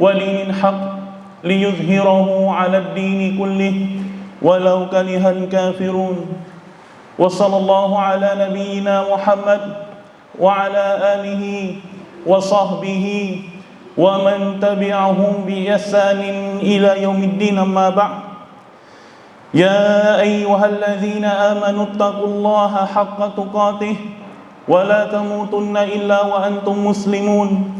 ولين الحق ليظهره على الدين كله ولو كره الكافرون. وصلى الله على نبينا محمد وعلى آله وصحبه ومن تبعهم بإحسان إلى يوم الدين. أما بعد يا أيها الذين آمنوا اتقوا الله حق تقاته ولا تموتن إلا وأنتم مسلمون.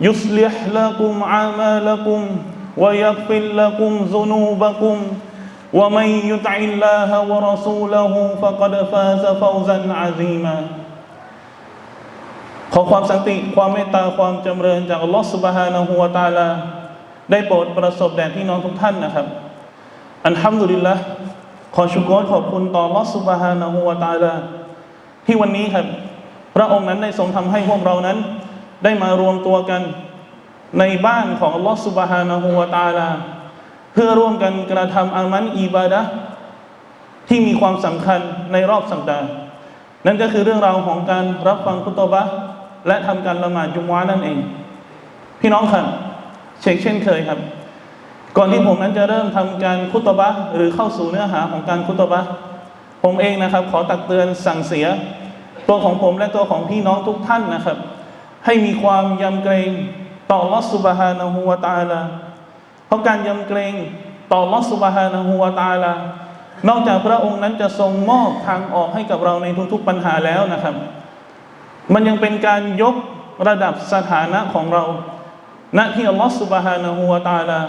يصلح لكم أعمالكم ويغفر لكم ذنوبكم ومن يطع الله ورسوله فقد فاز فوزا عظيما ขอความสันติความเมตตาความจำเริญจากอัลลอฮฺสุบฮานะฮูวะตาลา ได้โปรดประสบแด่พี่น้องทุกท่านนะครับ อันฮัมดุลิลละขอชุกรขอบคุณต่ออัลลอฮฺสุบฮานะฮูวะตาลา ที่วันนี้ครับ พระองค์นั้นได้ทรงทำให้พวกเรานั้น ได้มารวมตัวกัน ในบ้านของอัลลอฮฺสุบฮานะฮูวตาลา เพื่อร่วมกันกระทำอามันอิบาดะที่มีความสำคัญในรอบสัปดาห์ นั่นก็คือเรื่องราวของการรับฟังคุตบะและทำการละหมาดจุมวานั่นเอง พี่น้องครับเช็คเช่นเคยครับ ก่อนที่ผมนั้นจะเริ่มทำการคุตบะหรือเข้าสู่เนื้อหาของการคุตบะผมเองนะครับ ขอตักเตือนสั่งเสีย ตัวของผมและตัวของพี่น้องทุกท่านนะครับ ให้มีความยำเกรงต่อลอสุบฮานะฮูวาตาลาเพราะการยำเกรงต่อลอสุบฮานะฮูวาตาลานอกจากพระองค์นั้นจะทรงมอบทางออกให้กับเราในทุกๆปัญหาแล้วนะครับ มันยังเป็นการยกระดับสถานะของเราณที่อัลลอฮฺสุบฮานะฮูวาตาลา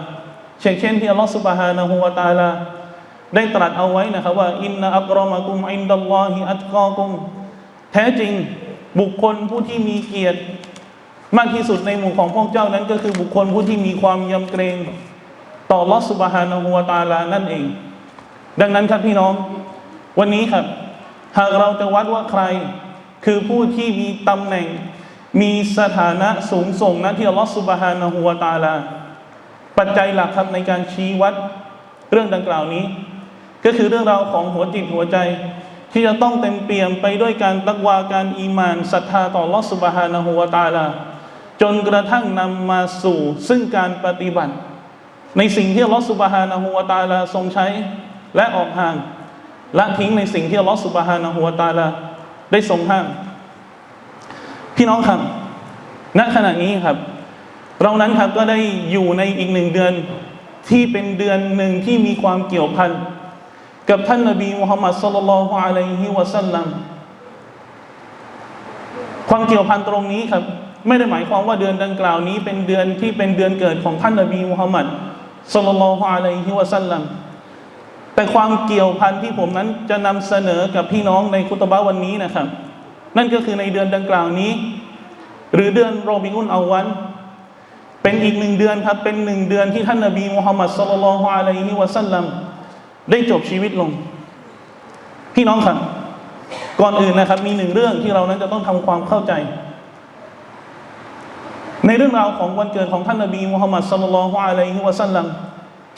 เช่นเช่นที่อัลลอฮฺสุบฮานะฮูวาตาลาได้ตรัสเอาไว้นะครับว่าอินนะอักรอมะกุมอินดัลลอฮิอัตกอกุมแท้จริงบุคคลผู้ที่มีเกียรติ มากที่สุดในหมู่ของพวกเจ้านั้นก็คือบุคคลผู้ที่มีความยำเกรงต่อลอสุบฮานะฮูวาตาลานั่นเอง ดังนั้นครับพี่น้อง วันนี้ครับ หากเราจะวัดว่าใคร คือผู้ที่มีตำแหน่ง มีสถานะสูงส่งนะที่ลอสุบฮานะฮูวาตาลา ปัจจัยหลักครับในการชี้วัดเรื่องดังกล่าวนี้ ก็คือเรื่องราวของหัวจิตหัวใจ ที่จะต้องเต็มเปี่ยมไปด้วยการตักวาการอีมานศรัทธาต่อลอสุบฮานะฮูวาตาลา จนกระทั่งนำมาสู่ ซึ่งการปฏิบัติ ในสิ่งที่ลอสุบฮานะฮูวาตาลาทรงใช้ และออกห่างละทิ้งในสิ่งที่ลอสุบฮานะฮูวาตาลาได้ทรงห้ามพี่น้องครับณขณะนี้ครับ เรานั้นครับก็ได้อยู่ในอีกหนึ่งเดือนที่เป็นเดือนหนึ่งที่มีความเกี่ยวพันกับท่านนบีมุฮัมมัดสุลลัลฮุอะลัยฮิวะสัลลัมความเกี่ยวพันตรงนี้ครับ ไม่ได้หมายความว่าเดือนดังกล่าวนี้ เป็นเดือนที่เป็นเดือนเกิดของท่านนบีมุฮัมมัดสุลลัลฮุอะลัยฮิวะสัลลัมแต่ความเกี่ยวพันที่ผมนั้นจะนำเสนอกับพี่น้องในคุตบะวันนี้นะครับ นั่นก็คือในเดือนดังกล่าวนี้ หรือเดือนรอบิอุนเอาวัน เป็นอีกหนึ่งเดือนครับเป็นหนึ่งเดือนที่ท่านนบีมุฮัมมัดสุลลัลฮุอะลัยฮิวะสัลลัมได้จบชีวิตลง พี่น้องครับ ก่อนอื่นนะครับ มีหนึ่งเรื่องที่เรานั้นจะต้องทำความเข้าใจ ในเรื่องราวของวันเกิดของท่านนบีมุฮัมมัดสุลลัลฮุอะลัยฮิวะสัลลัม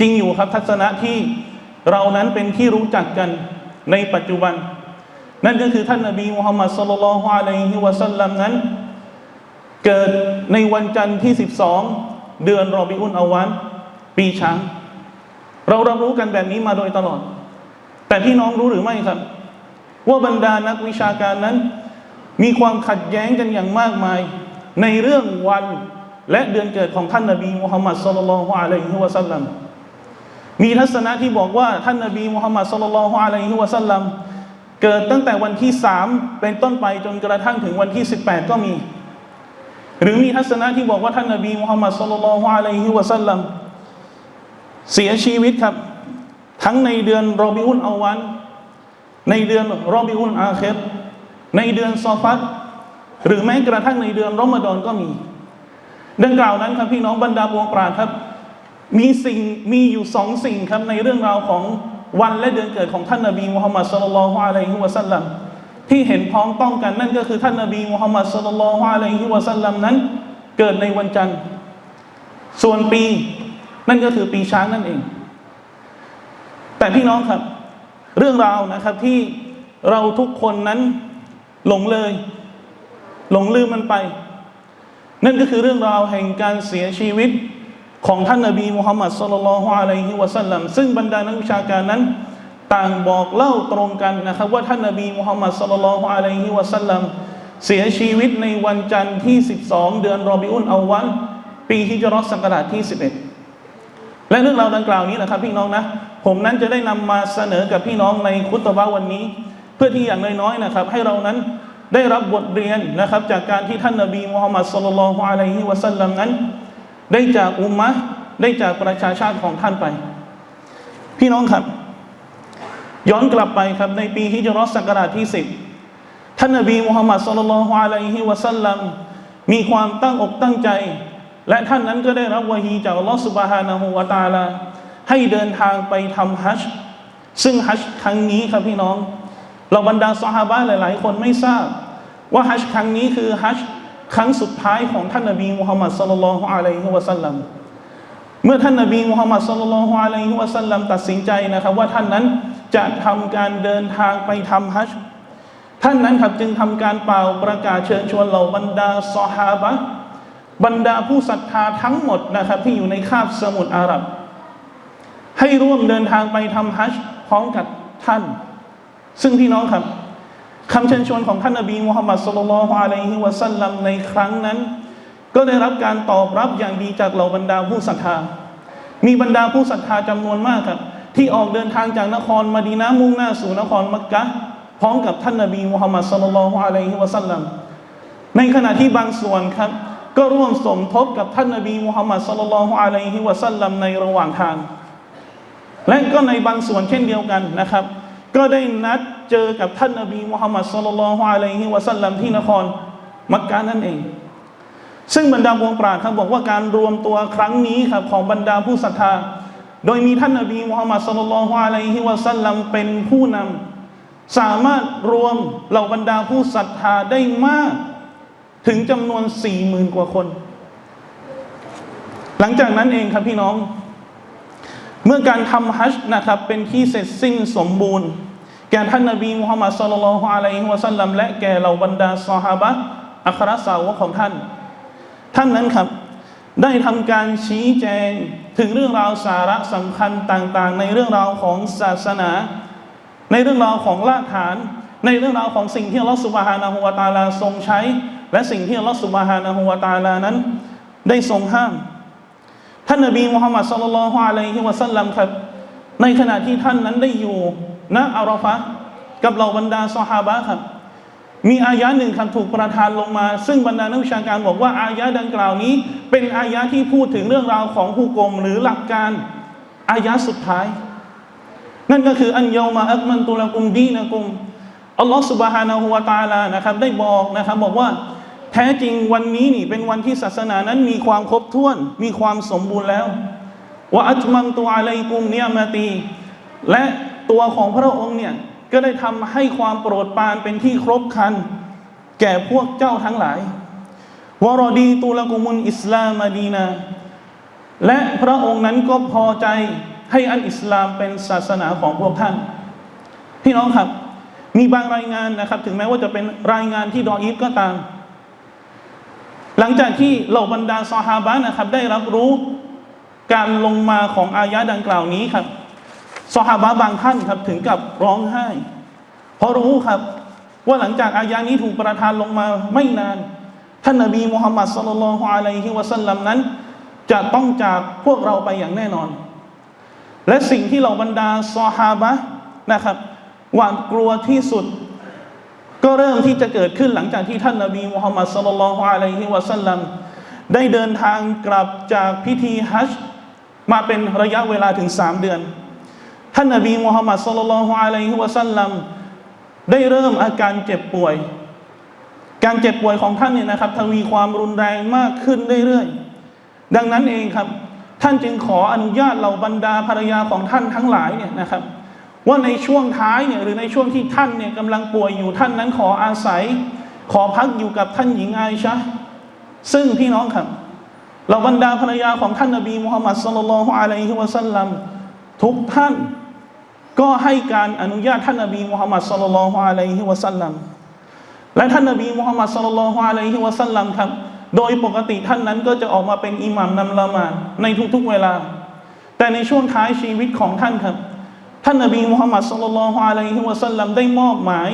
จริงอยู่ครับทัศนะที่เรานั้นเป็นที่รู้จักกันในปัจจุบัน นั่นก็คือท่านนบีมุฮัมมัดสุลลัลฮุอะลัยฮิวะสัลลัมนั้น เกิดในวันจันทร์ที่ 12 เดือนรอบิอุนอาวัน ปีช้าง เรารับรู้กันแบบนี้มาโดยตลอด แต่พี่น้องรู้หรือไม่ครับ ว่าบรรดานักวิชาการนั้น มีความขัดแย้งกันอย่างมากมาย ในเรื่องวันและเดือนเกิดของท่านนบีมุฮัมมัดสุลลัลฮุอะลัยฮิวะสัลลัมมีทัศนะที่บอกว่าท่านนบีมุฮัมมัดสุลลัลฮุอะลัยฮิวะสัลลัมเกิดตั้งแต่วันที่สามเป็นต้นไปจนกระทั่งถึงวันที่สิบแปดก็มี หรือมีทัศนะที่บอกว่าท่านนบีมุฮัมมัดสุลลัลฮุอะลัยฮิวะสัลลัมเสียชีวิตครับ ทั้งในเดือนรอบิอุลอาวัน ในเดือนรอบิอุลอาคิรในเดือนซอฟัต หรือแม้กระทั่งในเดือนรอมฎอนก็มี ดังกล่าวนั้นครับพี่น้องบรรดาบวงปราครับ มีสิ่งมีอยู่สองสิ่งครับในเรื่องราวของวันและเดือนเกิดของท่านนบีมุฮัมมัดสุลลัลฮุอะลัยฮิวะสัลลัมที่เห็นพ้องต้องกันนั่นก็คือท่านนบีมุฮัมมัดสุลลัลฮุอะลัยฮิวะสัลลัมนั้น เกิดในวันจันทร์ ส่วนปีนั่นก็คือปีช้างนั่นเอง แต่พี่น้องครับ เรื่องราวนะครับที่เราทุกคนนั้นหลงเลย หลงลืมมันไป นั่นก็คือเรื่องราวแห่งการเสียชีวิตของท่านนบีมุฮัมมัดสุลลัลฮุอะลัยฮิวะสัลลัมซึ่งบรรดานักวิชาการนั้น ต่างบอกเล่าตรงกันนะครับ ว่าท่านนบีมุฮัมมัดสุลลัลฮุอะลัยฮิวะสัลลัมเสียชีวิตในวันจันทร์ที่ 12 เดือนรอบิอุนเอาวัน ปีฮิจรัสศักราชที่ 11 และเรื่องราวดังกล่าวนี้แหละครับพี่น้องนะ ผมนั้นจะได้นำมาเสนอกับพี่น้องในคุตบะวันนี้ เพื่อที่อย่างน้อยๆนะครับ ให้เรานั้น ได้รับบทเรียนนะครับจากการที่ท่านนบีมุฮัมมัดสุลลัลฮุอะลัยฮิวะสัลลัมนั้น ได้จากอุมมะได้จากประชาชาติของท่านไป พี่น้องครับ ย้อนกลับไปครับในปีฮิจรัสศักราชที่สิบท่านนบีมุฮัมมัดสุลลัลฮุอะลัยฮิวะสัลลัมมีความตั้งอกตั้งใจ และท่านนั้นก็ได้รับวะฮีจากอัลลอฮฺสุบฮานะฮูวะตาลาให้เดินทางไปทำฮัจญ์ซึ่งฮัจญ์ครั้งนี้ครับพี่น้อง เราบรรดาซอฮาบะหลาย ๆ คนไม่ทราบ ว่าฮัจญ์ครั้งนี้คือฮัจญ์ครั้งสุดท้ายของท่านนบีมุฮัมมัดสุลลัลฮุอะลัยฮิวะสัลลัมเมื่อท่านนบีมุฮัมมัดสุลลัลฮุอะลัยฮิวะสัลลัมตัดสินใจนะครับ ว่าท่านนั้นจะทำการเดินทางไปทำฮัจญ์ท่านนั้นครับจึงทำการเป่าประกาศเชิญชวนเหล่าบรรดาซอฮาบะบรรดาผู้ศรัทธาทั้งหมดนะครับ ที่อยู่ในคาบสมุทรอาหรับ ให้ร่วมเดินทางไปทำฮัจญ์พร้อมกับท่าน ซึ่งพี่น้องครับคำเชิญชวนของท่านนบีมุฮัมมัดสุลลัลฮุอะลัยฮิวะสัลลัมในครั้งนั้น ก็ได้รับการตอบรับอย่างดีจากเหล่าบรรดาผู้ศรัทธา มีบรรดาผู้ศรัทธาจำนวนมากครับ ที่ออกเดินทางจากนครมาดีนะห์มุ่งหน้าสู่นครมักกะพร้อมกับท่านนบีมุฮัมมัดสุลลัลฮุอะลัยฮิวะสัลลัมในขณะที่บางส่วนครับ ก็ร่วมสมทบกับท่านนบีมุฮัมมัดสุลลัลฮุอะลัยฮิวะสัลลัมในระหว่างทาง และก็ในบางส่วนเช่นเดียวกันนะครับ ก็ได้นัดเจอกับท่านนบีมุฮัมมัดสุลลัลฮุอะลัยฮิวะสัลลัมที่นครมักกะนั่นเอง ซึ่งบรรดาวงปราชญ์ครับบอกว่าการรวมตัวครั้งนี้ครับของบรรดาผู้ศรัทธา โดยมีท่านนบีมุฮัมมัดสุลลัลฮุอะลัยฮิวะสัลลัมเป็นผู้นำสามารถรวมเหล่าบรรดาผู้ศรัทธาได้มาก ถึงจำนวนสี่หมื่นกว่าคน หลังจากนั้นเองครับพี่น้อง เมื่อการทำฮัจญ์นะครับเป็นที่เสร็จสิ้นสมบูรณ์ แก่ท่านนบีมุฮัมมัดสุลลัลฮุอะลัยฮิวะสัลลัมและแก่เหล่าบรรดาซอฮาบะห์อัครสาวกของท่าน ท่านนั้นครับได้ทำการชี้แจงถึงเรื่องราวสาระสำคัญต่างๆ ในเรื่องราวของศาสนา ในเรื่องราวของรากฐาน ในเรื่องราวของสิ่งที่อัลลอฮฺสุบฮานะฮูวะตาลาทรงใช้ และสิ่งที่อัลลอฮฺสุบฮานะฮูวะตาลานั้น ได้ทรงห้าม ท่านนบีมุฮัมมัดสุลลัลฮุอะลัยฮิวะสัลลัมครับ ในขณะที่ท่านนั้นได้อยู่ณอาราฟะห์กับเหล่าบรรดาซอฮาบะครับ มีอายะหนึ่งครับถูกประทานลงมา ซึ่งบรรดานักวิชาการบอกว่าอายะดังกล่าวนี้ เป็นอายะที่พูดถึงเรื่องราวของผู้กลมหรือหลักการอายะสุดท้าย นั่นก็คืออันเยามาอักมันตุลกุมดีนะกุมอัลลอฮฺสุบฮานะฮูวะตาลานะครับ ได้บอกนะครับบอกว่า แท้จริงวันนี้นี่เป็นวันที่ศาสนานั้นมีความครบถ้วน มีความสมบูรณ์แล้วว่าอัตมัมตุอะลัยกุมเนียมาตี และตัวของพระองค์เนี่ยก็ได้ทำให้ความโปรดปรานเป็นที่ครบคัน แก่พวกเจ้าทั้งหลายวารอดีตุลกุมุนอิสลามดีนา และพระองค์นั้นก็พอใจให้อันอิสลามเป็นศาสนาของพวกท่าน พี่น้องครับ มีบางรายงานนะครับ ถึงแม้ว่าจะเป็นรายงานที่ดออีฟก็ตาม หลังจากที่เหล่าบรรดาซอฮาบะนะครับ ได้รับรู้การลงมาของอายะดังกล่าวนี้ครับซอฮาบะบางท่านครับถึงกับร้องไห้ เพราะรู้ครับ ว่าหลังจากอายะนี้ถูกประทานลงมาไม่นาน ท่านนบีมุฮัมมัดสุลลัลลอฮุอะลัยฮิวะสัลลัมนั้น จะต้องจากพวกเราไปอย่างแน่นอน และสิ่งที่เราบรรดาซอฮาบะนะครับหวาดกลัวที่สุด ก็เริ่มที่จะเกิดขึ้นหลังจากที่ท่านนบีมุฮัมมัดสุลลัลลอฮุอะลัยฮิวะสัลลัมได้เดินทางกลับจากพิธีฮัจญ์มาเป็นระยะเวลาถึงสามเดือน ท่านนบีมุฮัมมัดสุลลัลลอฮุอะลัยฮิวะสัลลัมได้เริ่มอาการเจ็บป่วย การเจ็บป่วยของท่านเนี่ยนะครับทวีความรุนแรงมากขึ้นเรื่อยๆดังนั้นเองครับ ท่านจึงขออนุญาตเหล่าบรรดาภรรยาของท่านทั้งหลายเนี่ยนะครับ ว่าในช่วงท้ายเนี่ยหรือในช่วงที่ท่านเนี่ยกำลังป่วยอยู่ท่านนั้นขออาศัย ขอพักอยู่กับท่านหญิงไอชะซึ่งพี่น้องครับเหล่าบรรดาภรรยาของท่านนบีมุฮัมมัดสุลลัลฮุอะลัยฮิวะสัลลัมทุกท่านก็ให้การอนุญาตท่านนบีมุฮัมมัดสุลลัลฮุอะลัยฮิวะสัลลัมและท่านนบีมุฮัมมัดสุลลัลฮุอะลัยฮิวะสัลลัมครับ โดยปกติท่านนั้นก็จะออกมาเป็นอิหมัมนำละหมาดในทุกๆเวลา แต่ในช่วงท้ายชีวิตของท่านครับ ท่านนบีมุฮัมมัดสุลลัลลอฮุอะลัยฮิวะสัลลัมได้มอบหมาย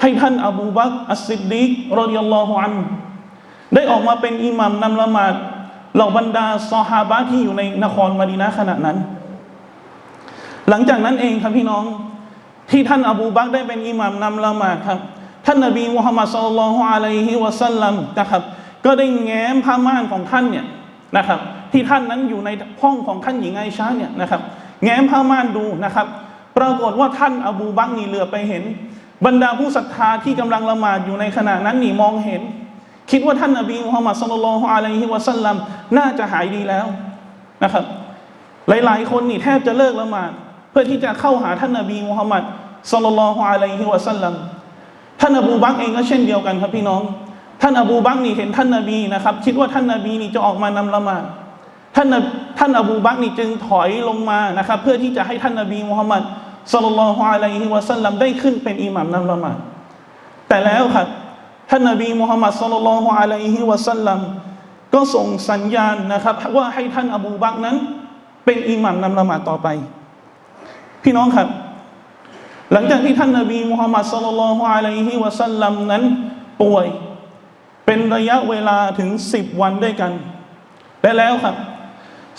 ให้ท่านอบูบักอัสซิดดีกรอดิยัลลอฮุอันฮุได้ออกมาเป็นอิหมัมนำละหมาดเหล่าบรรดาซอฮาบะที่อยู่ในนครมะดีนะขณะนั้น หลังจากนั้นเองครับพี่น้องที่ท่านอบูบักได้เป็นอิหมัมนำละหมาดครับ ท่านนบีมุฮัมมัดสุลลัลลอฮุอะลัยฮิวะสัลลัมนะครับก็ได้แง้มผ้าม่านของท่านเนี่ยนะครับ ที่ท่านนั้นอยู่ในห้องของท่านหญิงไอชาเนี่ยนะครับ แง้มผ้าม่านดูนะครับ ปรากฏว่าท่านอบูบักนี่เหลือไปเห็น บรรดาผู้ศรัทธาที่กำลังละหมาดอยู่ในขณะนั้นนี่มองเห็น คิดว่าท่านนบีมุฮัมมัดสุลลัลลอฮุอะลัยฮิวะสัลลัมน่าจะหายดีแล้วนะครับ หลายๆ คนนี่แทบจะเลิกละหมาดเพื่อที่จะเข้าหาท่านนบีมุฮัมมัดสุลลัลลอฮุอะลัยฮิวะสัลลัมท่านอบูบักเองก็เช่นเดียวกันครับพี่น้อง ท่านอบูบักนี่เห็นท่านนบีนะครับ คิดว่าท่านนบีนี่จะออกมานำละหมาด ท่านท่านอบูบักนี่จึงถอยลงมานะครับเพื่อที่จะให้ท่านนบีมุฮัมมัดสุลลัลอฮุอะลัยฮิวะสัลลัมได้ขึ้นเป็นอิหมัมนำละหมาดแต่แล้วครับท่านนบีมุฮัมมัดสุลลัลอฮุอะลัยฮิวะสัลลัมก็ส่งสัญญาณนะครับ ว่าให้ท่านอบูบักนั้น เป็นอิหมัมนำละหมาดต่อไป พี่น้องครับ หลังจากที่ท่านนบีมุฮัมมัดสุลลัลอฮุอะลัยฮิวะสัลลัมนั้นป่วย เป็นระยะเวลาถึงสิบวันด้วยกันและแล้วครับ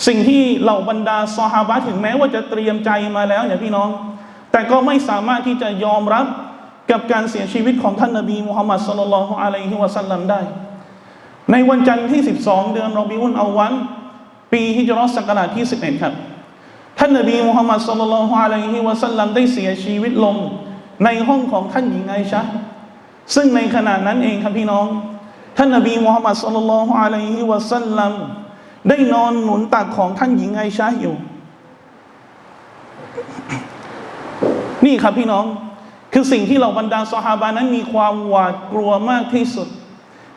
สิ่งที่เหล่าบรรดาซอฮาบะถึงแม้ว่าจะเตรียมใจมาแล้วเนี่ยพี่น้อง แต่ก็ไม่สามารถที่จะยอมรับกับการเสียชีวิตของท่านนบีมุฮัมมัดสุลลัลลอฮุอะลัยฮิวะสัลลัมได้ ในวันจันทร์ที่ 12 เดือนรอบิอุนเอาวัน ปีฮิจรัสศักราชที่ 11 ครับ ท่านนบีมุฮัมมัดสุลลัลลอฮุอะลัยฮิวะสัลลัมได้เสียชีวิตลงในห้องของท่านหญิงไอชะซึ่งในขณะนั้นเองครับพี่น้อง ท่านนบีมุฮัมมัดสุลลัลลอฮุอะลัยฮิวะสัลลัม ได้นอนหนุนตักของท่านหญิงไอชะห์อยู่ นี่ครับพี่น้อง คือสิ่งที่เราบรรดาซอฮาบานั้น มีความหวาดกลัวมากที่สุด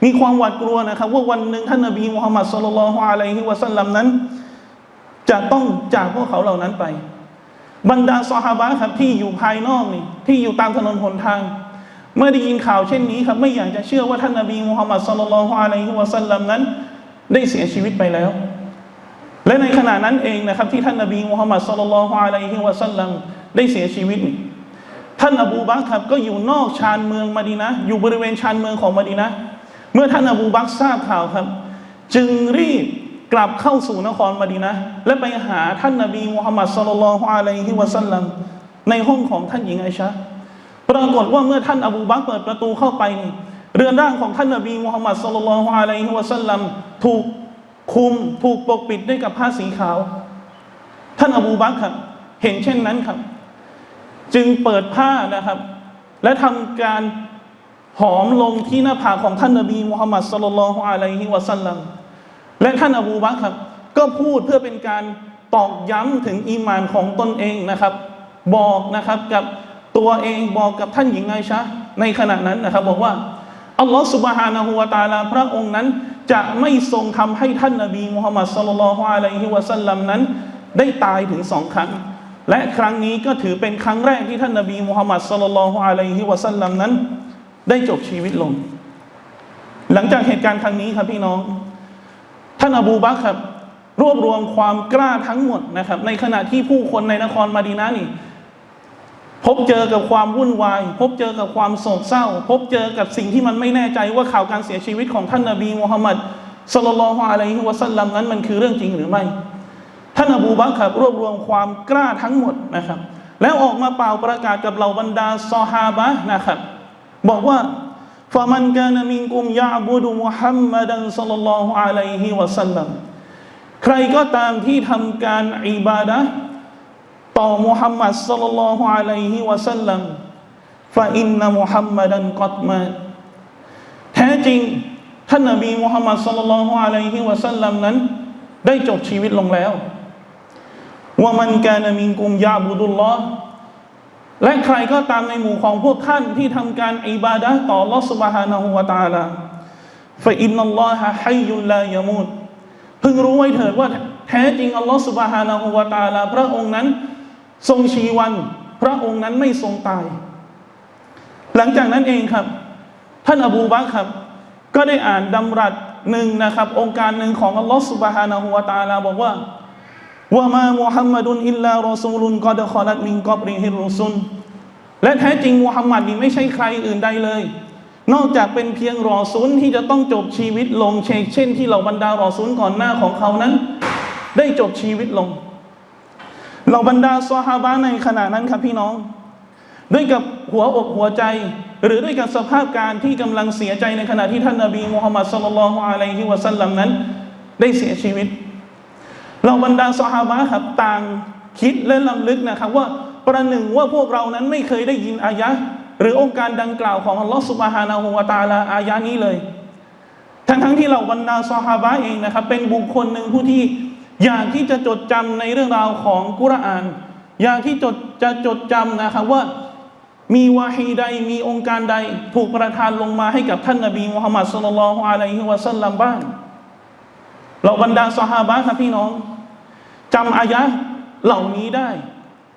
มีความหวาดกลัวนะครับ ว่าวันหนึ่งท่านนบีมุฮัมมัดสุลลัลฮุอะลัยฮิวะสัลลัมนั้น จะต้องจากพวกเขาเหล่านั้นไป บรรดาซอฮาบะครับที่อยู่ภายนอกนี่ที่อยู่ตามถนนหนทางเมื่อได้ยินข่าวเช่นนี้ครับไม่อยากจะเชื่อว่าท่านนบีมุฮัมมัดสุลลัลฮุอะลัยฮิวะสัลลัมนั้น ได้เสียชีวิตไปแล้ว และในขณะนั้นเองนะครับ ที่ท่านนบีมุฮัมมัดสุลลัลฮุอะลัยฮิวะสัลลัมได้เสียชีวิตนี่ท่านอบูบักครับก็อยู่นอกชานเมืองมะดีนะอยู่บริเวณชานเมืองของมะดีนะเมื่อท่านอบูบักทราบข่าวครับ จึงรีบกลับเข้าสู่นครมะดีนะและไปหาท่านนบีมุฮัมมัดสุลลัลฮุอะลัยฮิวะสัลลัมในห้องของท่านหญิงไอชะห์ปรากฏว่าเมื่อท่านอบูบักเปิดประตูเข้าไปนี่ เรือนร่างของท่านนบีมุฮัมมัดสุลลัลฮุอะลัยฮิวะสัลลัมถูกคุมถูกปกปิดด้วยกับผ้าสีขาว ท่านอบูบักรครับเห็นเช่นนั้นครับ จึงเปิดผ้านะครับ และทำการหอมลงที่หน้าผากของท่านนบีมุฮัมมัดสุลลัลฮุอะลัยฮิวะสัลลัมและท่านอบูบักรครับ ก็พูดเพื่อเป็นการตอกย้ำถึงอีมานของตนเองนะครับ บอกนะครับกับตัวเองบอกกับท่านหญิงไอชะในขณะนั้นนะครับ บอกว่า อัลลอฮฺสุบฮานะฮูวะตาลาพระองค์นั้น จะไม่ทรงทำให้ท่านนบีมุฮัมมัดสุลลัลฮุอะลัยฮิวะสัลลัมนั้น ได้ตายถึงสองครั้ง และครั้งนี้ก็ถือเป็นครั้งแรกที่ท่านนบีมุฮัมมัดสุลลัลฮุอะลัยฮิวะสัลลัมนั้น ได้จบชีวิตลง หลังจากเหตุการณ์ครั้งนี้ครับพี่น้อง ท่านอบูบักครับ รวบรวมความกล้าทั้งหมดนะครับ ในขณะที่ผู้คนในนครมาดีนานี่ พบเจอกับความวุ่นวาย พบเจอกับความโศกเศร้า พบเจอกับสิ่งที่มันไม่แน่ใจว่าข่าวการเสียชีวิตของท่านนบีมุฮัมมัดสลลัลลอฮุอะลัยฮิวะสัลลัมนั้นมันคือเรื่องจริงหรือไม่ ท่านอบูบักรครับรวบรวมความกล้าทั้งหมดนะครับ แล้วออกมาเป่าประกาศกับเหล่าบรรดาซอฮาบะนะครับ บอกว่าฟะมันกานมินกุมยะบุดุมุฮัมมัดันศ็อลลัลลอฮุอะลัยฮิวะสัลลัมใครก็ตามที่ทำการอิบาดะ ต่อมุฮัมมัดศ็อลลัลลอฮุอะลัยฮิวะสัลลัมฟะอินนะมุฮัมมัดันกัดมาแท้จริงท่านนบีมุฮัมมัดศ็อลลัลลอฮุอะลัยฮิวะสัลลัมนั้น ได้จบชีวิตลงแล้วว่ามันกานมินกุมยาบุดุลลอฮ์และใครก็ตามในหมู่ของพวกท่านที่ทำการอิบาดะต่อลอสุบฮานะฮูวะตาลาฟะอินนัลลอฮะฮัยยุลลายมูดพึงรู้ไว้เถิดว่าแท้จริงอัลลอฮ์สุบฮานะฮูวะตาลาพระองค์นั้น ทรงชีวัน พระองค์นั้นไม่ทรงตาย หลังจากนั้นเองครับ ท่านอบูบักครับ ก็ได้อ่านดำรัสหนึ่งนะครับ องค์การหนึ่งของอัลลอฮ์สุบฮานะฮูวะตาลาบอกว่าว่ามามุฮัมมัดุนอิลลารอซูลุนกอดคอลัดมินกอบริฮิรุซุนและแท้จริงมุฮัมมัดนี่ไม่ใช่ใครอื่นใดเลย นอกจากเป็นเพียงรอซูลที่จะต้องจบชีวิตลงเชกเช่นที่เหล่าบรรดารอซูลก่อนหน้าของเขานั้น ได้จบชีวิตลง เหล่าบรรดาซอฮาบะในขณะนั้นครับพี่น้อง ด้วยกับหัวอกหัวใจ หรือด้วยกับสภาพการที่กำลังเสียใจในขณะที่ท่านนบีมุฮัมมัดสุลลัลฮุอะลัยฮิวะสัลลัมนั้น ได้เสียชีวิต เราบรรดาสหาบะครับต่างคิดและลำลึกนะครับว่าประหนึ่งว่าพวกเรานั้นไม่เคยได้ยินอายะหรือองค์การดังกล่าวของอัลลอฮฺสุบฮานาหูวาตาลาอายะนี้เลย ทั้งทั้งที่เราบรรดาสหาบะเองนะครับ เป็นบุคคลหนึ่งผู้ที่ อยากที่จะจดจำในเรื่องราวของกุรอาน อยากที่จดจะจดจำนะครับว่ามีวาฮีใดมีองค์การใด ถูกประทานลงมาให้กับท่านนบีมุฮัมมัดสุลลัลฮุอะลัยฮิวะสัลลัมบ้างเราบรรดาสหาบะครับพี่น้องจำอายะเหล่านี้ได้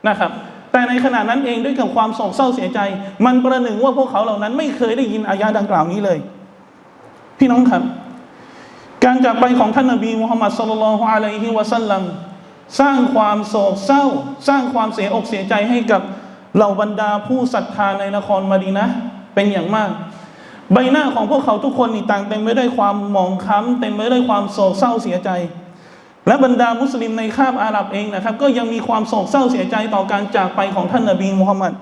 นะครับ แต่ในขณะนั้นเองด้วยกับความโศกเศร้าเสียใจ มันประหนึ่งว่าพวกเขาเหล่านั้นไม่เคยได้ยินอายะดังกล่าวนี้เลย พี่น้องครับ การจากไปของท่านนบีมุฮัมมัดสุลลัลฮุอะลัยฮิวะสัลลัมสร้างความโศกเศร้า สร้างความเสียอกเสียใจให้กับเหล่าบรรดาผู้ศรัทธาในนครมาดีนะเป็นอย่างมาก ใบหน้าของพวกเขาทุกคนนี่ต่างเต็มไปด้วยความหมองคล้ำเต็มไปด้วยความโศกเศร้าเสียใจ และบรรดามุสลิมในคาบอาหรับเองนะครับ ก็ยังมีความโศกเศร้าเสียใจต่อการจากไปของท่านนบีมุฮัมมัด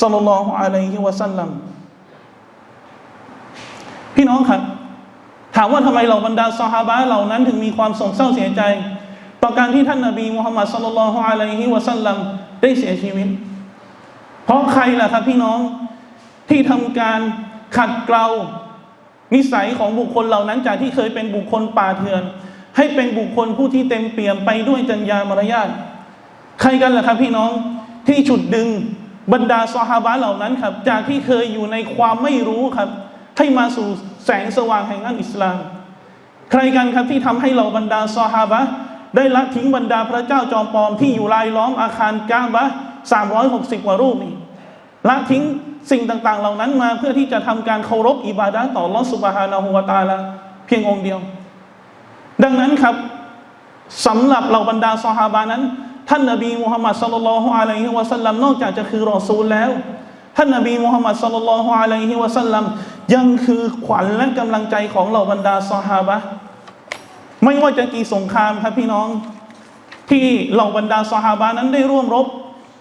สุลลัลฮุอะลัยฮิวะสัลลัมพี่น้องครับ ถามว่าทำไมเหล่าบรรดาซอฮาบะเหล่านั้นถึงมีความโศกเศร้าเสียใจ ต่อการที่ท่านนบีมุฮัมมัดสุลลัลฮุอะลัยฮิวะสัลลัมได้เสียชีวิต เพราะใครล่ะครับพี่น้องที่ทำการขัดเกลานิสัยของบุคคลเหล่านั้นจากที่เคยเป็นบุคคลป่าเถื่อน ให้เป็นบุคคลผู้ที่เต็มเปี่ยมไปด้วยจัญญามารยาทใครกันล่ะครับพี่น้องที่ฉุดดึงบรรดาซอฮาบะเหล่านั้นครับ จากที่เคยอยู่ในความไม่รู้ครับ ให้มาสู่แสงสว่างแห่งอันอิสลาม ใครกันครับที่ทำให้เหล่าบรรดาซอฮาบะได้ละทิ้งบรรดาพระเจ้าจอมปลอมที่อยู่รายล้อมอาคารกาบะ360กสิบว่ารูปนี่ละทิ้งสิ่งต่างๆ เหล่านั้นมาเพื่อที่จะทำการเคารพอิบาดะต่อลอสุบฮานาหูวตาละเพียงองค์เดียว ดังนั้นครับสำหรับเหล่าบรรดาซอฮาบานั้น ท่านนบีมุฮัมมัดสุลลัลฮุอะลัยฮิวะสัลลัมนอกจากจะคือรอซูลแล้ว ท่านนบีมุฮัมมัดสุลลัลฮุอะลัยฮิวะสัลลัม ยังคือขวัญและกำลังใจของเหล่าบรรดาซอฮาบะไม่ว่าจะกี่สงครามครับพี่น้อง ที่เหล่าบรรดาซอฮาบานั้นได้ร่วมรบ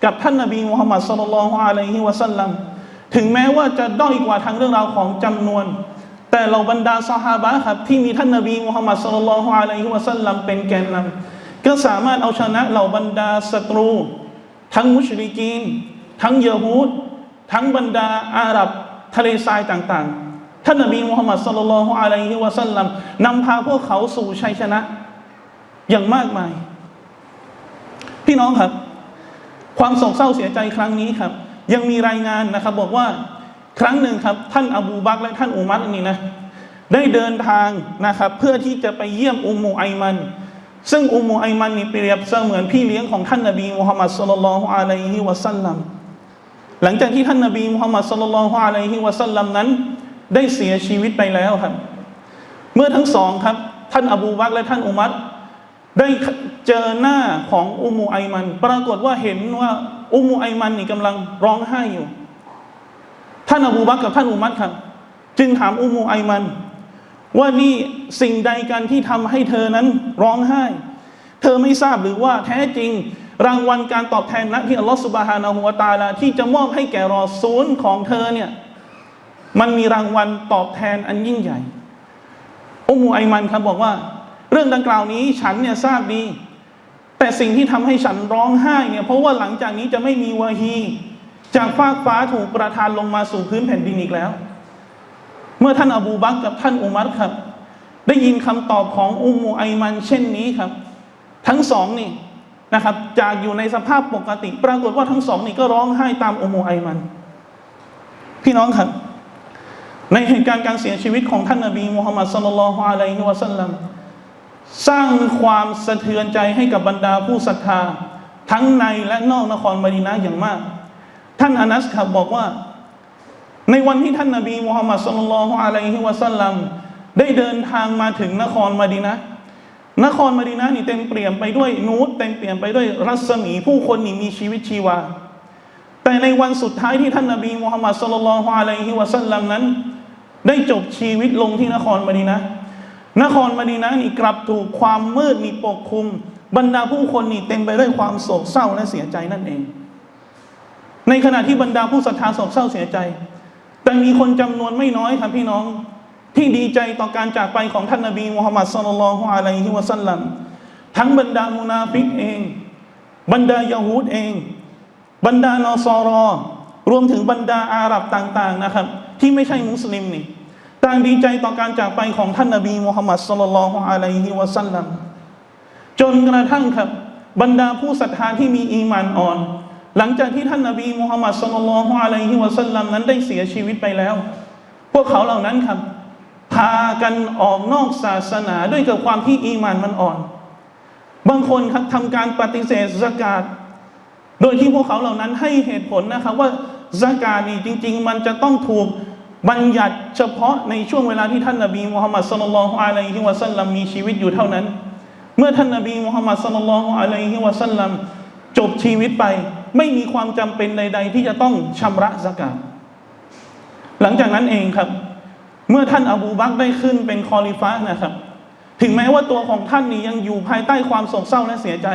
กับท่านนบีมุฮัมมัดสุลลัลฮุอะลัยฮิวะสัลลัมถึงแม้ว่าจะด้อยกว่าทางเรื่องราวของจำนวน แต่เราบรรดาซอฮาบะครับที่มีท่านนบีมุฮัมมัดสุลลัลฮุอะลัยฮิวะสัลลัมเป็นแกนนำก็สามารถเอาชนะเหล่าบรรดาศัตรู ทั้งมุชริกีน ทั้งเยฮูดทั้งบรรดาอาหรับ ทะเลทรายต่างๆ ท่านนบีมุฮัมมัดสุลลัลฮุอะลัยฮิวะสัลลัมนำพาพวกเขาสู่ชัยชนะ อย่างมากมาย พี่น้องครับ ความโศกเศร้าเสียใจครั้งนี้ครับ ยังมีรายงานนะครับ บอกว่าครั้งหนึ่งครับ ท่านอบูบักและท่านอุมัรนี่นะได้เดินทางนะครับ เพื่อที่จะไปเยี่ยมอุมมูไอมัน ซึ่งอุมมูไอมันนี่เปรียบเสมือนพี่เลี้ยงของท่านนบีมุฮัมมัดสุลลัลฮุอะลัยฮิวะสัลลัม หลังจากที่ท่านนบีมุฮัมมัดสุลลัลฮุอะลัยฮิวะสัลลัมนั้น ได้เสียชีวิตไปแล้วครับ เมื่อทั้งสองครับ ท่านอบูบักและท่านอุมัรได้เจอหน้าของอุมูไอมัน ปรากฏว่าเห็นว่าอุมมุไอมันนี่กำลังร้องไห้อยู่ ท่านอบูบักกับท่านอุมัดครับ จึงถามอุมมุไอมัน ว่านี่สิ่งใดกันที่ทำให้เธอนั้นร้องไห้ เธอไม่ทราบหรือว่าแท้จริง รางวัลการตอบแทนนะที่อัลลอฮฺสุบฮานาหัวตาลาที่จะมอบให้แก่รอซูลของเธอเนี่ยมันมีรางวัลตอบแทนอันยิ่งใหญ่อุมมุไอมันครับบอกว่า เรื่องดังกล่าวนี้ฉันเนี่ยทราบดี แต่สิ่งที่ทำให้ฉันร้องไห้เนี่ยเพราะว่าหลังจากนี้จะไม่มีวาฮี จากฟากฟ้าถูกประทานลงมาสู่พื้นแผ่นดินอีกแล้ว เมื่อท่านอบูบักกับท่านอุมัรครับ ได้ยินคำตอบของอุมมุไอมันเช่นนี้ครับ ทั้งสองนี่ นะครับ จากอยู่ในสภาพปกติ ปรากฏว่าทั้งสองนี่ก็ร้องไห้ตามอุมมุไอมัน พี่น้องครับ ในเหตุการณ์การเสียชีวิตของท่านนบีมุฮัมมัดสุลลัลฮุอะลัยฮิวะสัลลัมสร้างความสะเทือนใจให้กับบรรดาผู้ศรัทธา ทั้งในและนอกนครมดีนะอย่างมาก ท่านอานัสครับบอกว่า ในวันที่ท่านนบีมุฮัมมัดสุลลัลฮุอะลัยฮิวะสัลลัมได้เดินทางมาถึงนครมดีนะ นครมาดีนะห์นี่เต็มเปลี่ยนไปด้วยนูตเต็มเปลี่ยนไปด้วยรัศมีผู้คนนี่มีชีวิตชีวา แต่ในวันสุดท้ายที่ท่านนบีมุฮัมมัดสุลลัลลอฮุอะลัยฮิวะสัลลัมนั้น ได้จบชีวิตลงที่นครมาดีนะห์นครมาดีนะห์นี่กลับถูกความมืดนี่ปกคลุม บรรดาผู้คนนี่เต็มไปด้วยความโศกเศร้าและเสียใจนั่นเอง ในขณะที่บรรดาผู้ศรัทธาโศกเศร้าเสียใจ แต่มีคนจำนวนไม่น้อยครับพี่น้อง ที่ดีใจต่อการจากไปของท่านนบีมุฮัมมัดสุลลัลฮุอะลัยฮิวะสัลลัมทั้งบรรดามุนาฟิกเอง บรรดายะฮูดเอง บรรดานอซอรอ รวมถึงบรรดาอาหรับต่าง ๆนะครับ ที่ไม่ใช่มุสลิมนี่ต่างดีใจต่อการจากไปของท่านนบีมุฮัมมัดสุลลัลฮุอะลัยฮิวะสัลลัมจนกระทั่งครับบรรดาผู้ศรัทธาที่มีอีมานอ่อน หลังจากที่ท่านนบีมุฮัมมัดสุลลัลฮุอะลัยฮิวะสัลลัมนั้นได้เสียชีวิตไปแล้ว พวกเขาเหล่านั้นครับ พากันออกนอกศาสนา ด้วยกับความที่อีมานมันอ่อน บางคนครับทำการปฏิเสธสกาดโดยที่พวกเขาเหล่านั้นให้เหตุผลนะครับว่าสกาดนี่จริง ๆ มันจะต้องถูกบัญญัติเฉพาะในช่วงเวลาที่ท่านนบีมุฮัมมัดสุลลัลอฮุอะลัยฮิวะสัลลัมมีชีวิตอยู่เท่านั้น เมื่อท่านนบีมุฮัมมัดสุลลัลอฮุอะลัยฮิวะสัลลัมจบชีวิตไป ไม่มีความจำเป็นใด ๆ ที่จะต้องชำระสกาดหลังจากนั้นเองครับ เมื่อท่านอบูบักได้ขึ้นเป็นคอลิฟะนะครับ ถึงแม้ว่าตัวของท่านนี้ยังอยู่ภายใต้ความโศกเศร้าและเสียใจ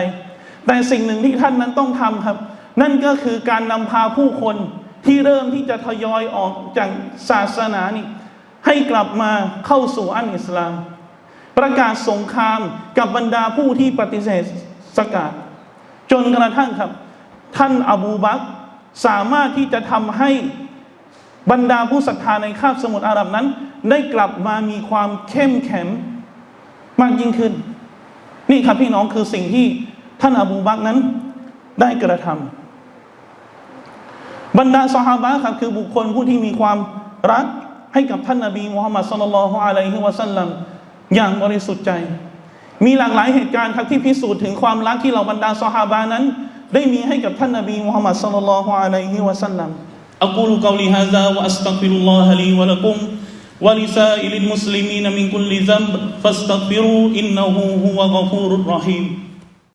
แต่สิ่งหนึ่งที่ท่านนั้นต้องทำครับ นั่นก็คือการนำพาผู้คนที่เริ่มที่จะทยอยออกจากศาสนานี่ให้กลับมาเข้าสู่อันอิสลาม ประกาศสงครามกับบรรดาผู้ที่ปฏิเสธสกาดจนกระทั่งครับ ท่านอบูบักสามารถที่จะทำให้ บรรดาผู้ศรัทธาในคาบสมุทรอาหรับนั้น ได้กลับมามีความเข้มแข็งมากยิ่งขึ้น นี่ครับพี่น้องคือสิ่งที่ท่านอบูบักนั้นได้กระทำบรรดาสหายครับคือบุคคลผู้ที่มีความรักให้กับท่านนบีมุฮัมมัดสุลลัลลอฮุอะลัยฮิวะสัลลัมอย่างบริสุทธิ์ใจ มีหลากหลายเหตุการณ์ครับที่พิสูจน์ถึงความรักที่เราบรรดาสหายนั้น ได้มีให้กับท่านนบีมุฮัมมัดสุลลัลลอฮุอะลัยฮิวะสัลลัม أقول قولي هذا وأستغفر الله لي ولكم ولسائر المسلمين من كل ذنب فاستغفروا إنه هو غفور رحيم.